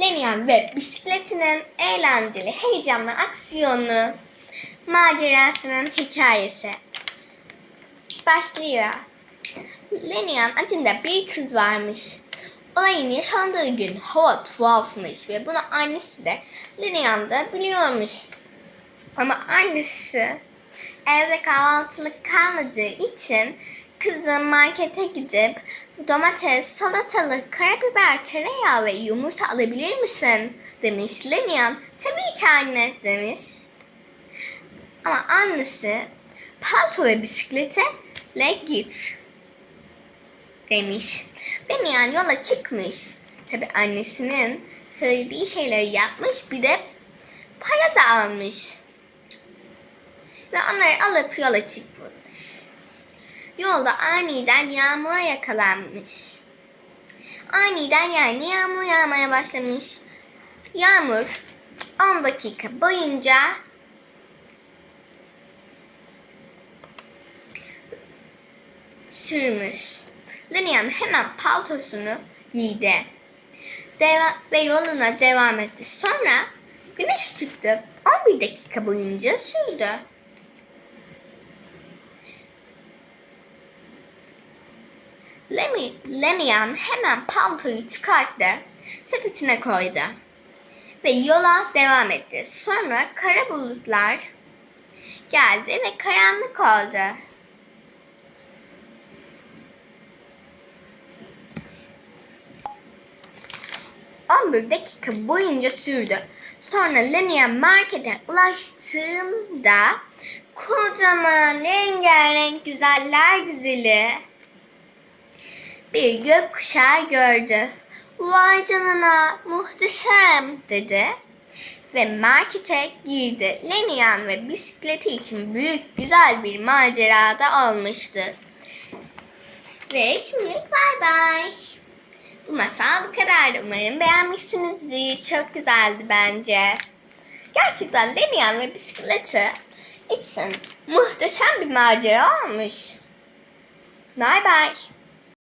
Lenian ve bisikletinin eğlenceli, heyecanlı aksiyonu, macerasının hikayesi. Başlıyor. Lenian adında bir kız varmış. Olayın yaşandığı gün hava tuhafmış ve bunu annesi de Lenian da biliyormuş. Ama annesi evde kahvaltılık kalmadığı için kızı markete gidip domates, salatalık, karabiber, tereyağı ve yumurta alabilir misin? demiş. Lenian tabii ki anne demiş. Ama annesi palto ve bisikletle git demiş. Lenian yola çıkmış. Tabii annesinin söylediği şeyleri yapmış bir de para da almış. Ve onları alıp yola çıkmış. Yolda aniden yağmura yakalanmış. Aniden yani yağmur yağmaya başlamış. Yağmur 10 dakika boyunca sürmüş. Lilian hemen paltosunu giydi. Deva ve yoluna devam etti. Sonra güneş çıktı. 11 dakika boyunca sürdü. Lemi, Lenian hemen paltoyu çıkarttı, sepetine koydu ve yola devam etti. Sonra kara bulutlar geldi ve karanlık oldu. On bir dakika boyunca sürdü. Sonra Lenian markete ulaştığında kocaman rengarenk güzeller güzeli bir gökkuşağı gördü. Vay canına muhteşem dedi. Ve markete girdi. Lenian ve bisikleti için büyük güzel bir macerada olmuştu. Ve şimdilik bay bay. Bu masal bu kadardı. Umarım beğenmişsinizdir. Çok güzeldi bence. Gerçekten Lenian ve bisikleti için muhteşem bir macera olmuş. Bye bye.